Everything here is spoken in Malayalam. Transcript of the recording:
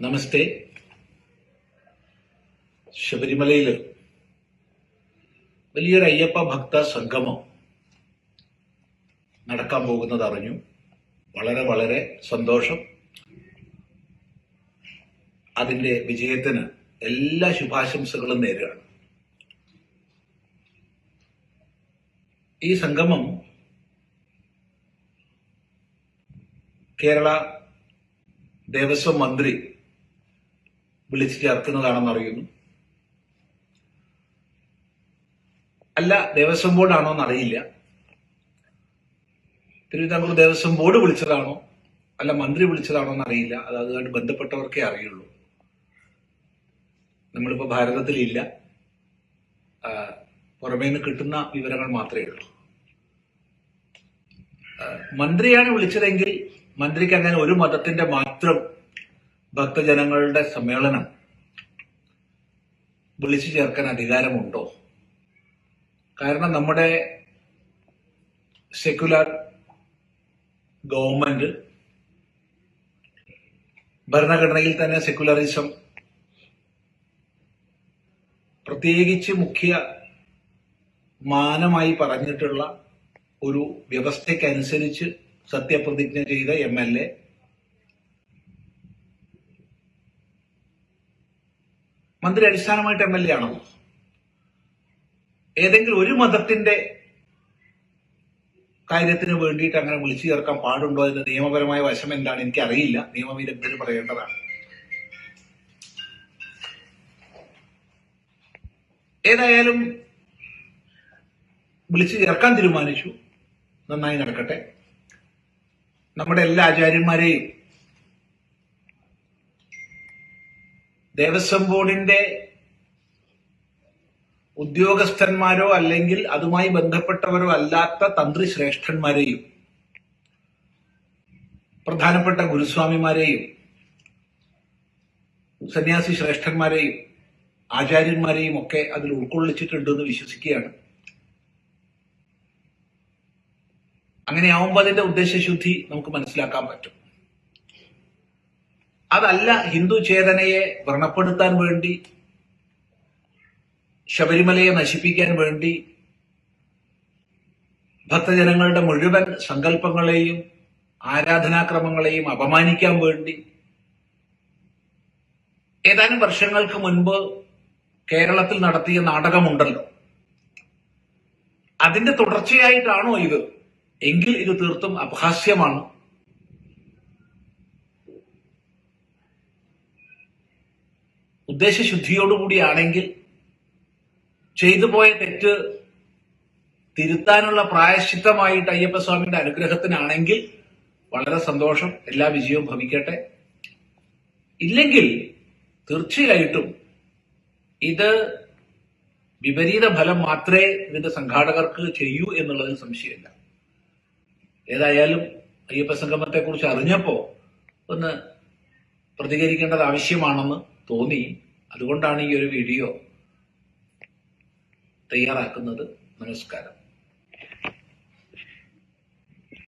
നമസ്തേ. ശബരിമലയിൽ വലിയൊരു അയ്യപ്പ ഭക്ത സംഗമം നടക്കാൻ പോകുന്നത് അറിഞ്ഞു. വളരെ വളരെ സന്തോഷം. അതിന്റെ വിജയത്തിന് എല്ലാ ശുഭാശംസകളും നേരുകയാണ്. ഈ സംഗമം കേരള ദേവസ്വം മന്ത്രി വിളിച്ചു ചേർക്കുന്നതാണെന്ന് അറിയുന്നു. അല്ല ദേവസ്വം ബോർഡാണോ എന്നറിയില്ല. തിരുവിതാംകൂർ ദേവസ്വം ബോർഡ് വിളിച്ചതാണോ? അല്ല മന്ത്രി വിളിച്ചതാണോ എന്നറിയില്ല. അത് അതുമായിട്ട് ബന്ധപ്പെട്ടവർക്കേ അറിയുള്ളൂ. നമ്മളിപ്പോ ഭാരതത്തിലില്ല. പുറമേ നിന്ന് കിട്ടുന്ന വിവരങ്ങൾ മാത്രമേ ഉള്ളൂ. മന്ത്രിയാണ് വിളിച്ചതെങ്കിൽ മന്ത്രിക്ക് അങ്ങനെ ഒരു മതത്തിന്റെ മാത്രം ഭക്തജനങ്ങളുടെ സമ്മേളനം വിളിച്ചു ചേർക്കാൻ അധികാരമുണ്ടോ? കാരണം നമ്മുടെ സെക്യുലർ ഗവൺമെന്റ് ഭരണഘടനയിൽ തന്നെ സെക്യുലറിസം പ്രത്യേകിച്ച് മുഖ്യ മാനമായി പറഞ്ഞിട്ടുള്ള ഒരു വ്യവസ്ഥയ്ക്കനുസരിച്ച് സത്യപ്രതിജ്ഞ ചെയ്ത എം എൽ എ മന്ത്രി അടിസ്ഥാനമായിട്ട് എം എൽ എ ആണോ? ഏതെങ്കിലും ഒരു മതത്തിന്റെ കാര്യത്തിന് വേണ്ടിയിട്ട് അങ്ങനെ വിളിച്ചു ചേർക്കാൻ പാടുണ്ടോ എന്ന് നിയമപരമായ വശം എന്താണ് എനിക്ക് അറിയില്ല നിയമവിദഗ്ധർ പറയേണ്ടതാണ്. ഏതായാലും വിളിച്ചു ചേർക്കാൻ തീരുമാനിച്ചു. നന്നായി നടക്കട്ടെ. നമ്മുടെ എല്ലാ ആചാര്യന്മാരെയും ദേവസ്വം ബോർഡിന്റെ ഉദ്യോഗസ്ഥന്മാരോ അല്ലെങ്കിൽ അതുമായി ബന്ധപ്പെട്ടവരോ അല്ലാത്ത തന്ത്രി ശ്രേഷ്ഠന്മാരെയും പ്രധാനപ്പെട്ട ഗുരുസ്വാമിമാരെയും സന്യാസി ശ്രേഷ്ഠന്മാരെയും ആചാര്യന്മാരെയും ഒക്കെ അതിൽ ഉൾക്കൊള്ളിച്ചിട്ടുണ്ട് എന്ന് വിശ്വസിക്കുകയാണ്. അങ്ങനെയാവുമ്പോൾ അതിന്റെ ഉദ്ദേശശുദ്ധി നമുക്ക് മനസ്സിലാക്കാൻ പറ്റും. അതല്ല ഹിന്ദു ചേതനയെ വ്രണപ്പെടുത്താൻ വേണ്ടി ശബരിമലയെ നശിപ്പിക്കാൻ വേണ്ടി ഭക്തജനങ്ങളുടെ മുഴുവൻ സങ്കല്പങ്ങളെയും ആരാധനാക്രമങ്ങളെയും അപമാനിക്കാൻ വേണ്ടി ഏതാനും വർഷങ്ങൾക്ക് മുൻപ് കേരളത്തിൽ നടത്തിയ നാടകമുണ്ടല്ലോ. അതിന്റെ തുടർച്ചയായിട്ടാണോ ഇത്? എങ്കിൽ ഇത് തീർത്തും അപഹാസ്യമാണ്. ഉദ്ദേശശുദ്ധിയോടുകൂടിയാണെങ്കിൽ ചെയ്തു പോയ തെറ്റ് തിരുത്താനുള്ള പ്രായശ്ചിത്തമായിട്ട് അയ്യപ്പസ്വാമിയുടെ അനുഗ്രഹത്തിനാണെങ്കിൽ വളരെ സന്തോഷം എല്ലാ വിജയവും ഭവിക്കട്ടെ. ഇല്ലെങ്കിൽ തീർച്ചയായിട്ടും ഇത് വിപരീത ഫലം മാത്രമേ ഇതിന്റെ സംഘാടകർക്ക് ചെയ്യൂ എന്നുള്ളതിൽ സംശയമില്ല. ഏതായാലും അയ്യപ്പ സംഗമത്തെക്കുറിച്ച് അറിഞ്ഞപ്പോ ഒന്ന് പ്രതികരിക്കേണ്ടത് ആവശ്യമാണെന്ന് തോന്നി. അതുകൊണ്ടാണ് ഈ ഒരു വീഡിയോ തയ്യാറാക്കുന്നത്. നമസ്കാരം.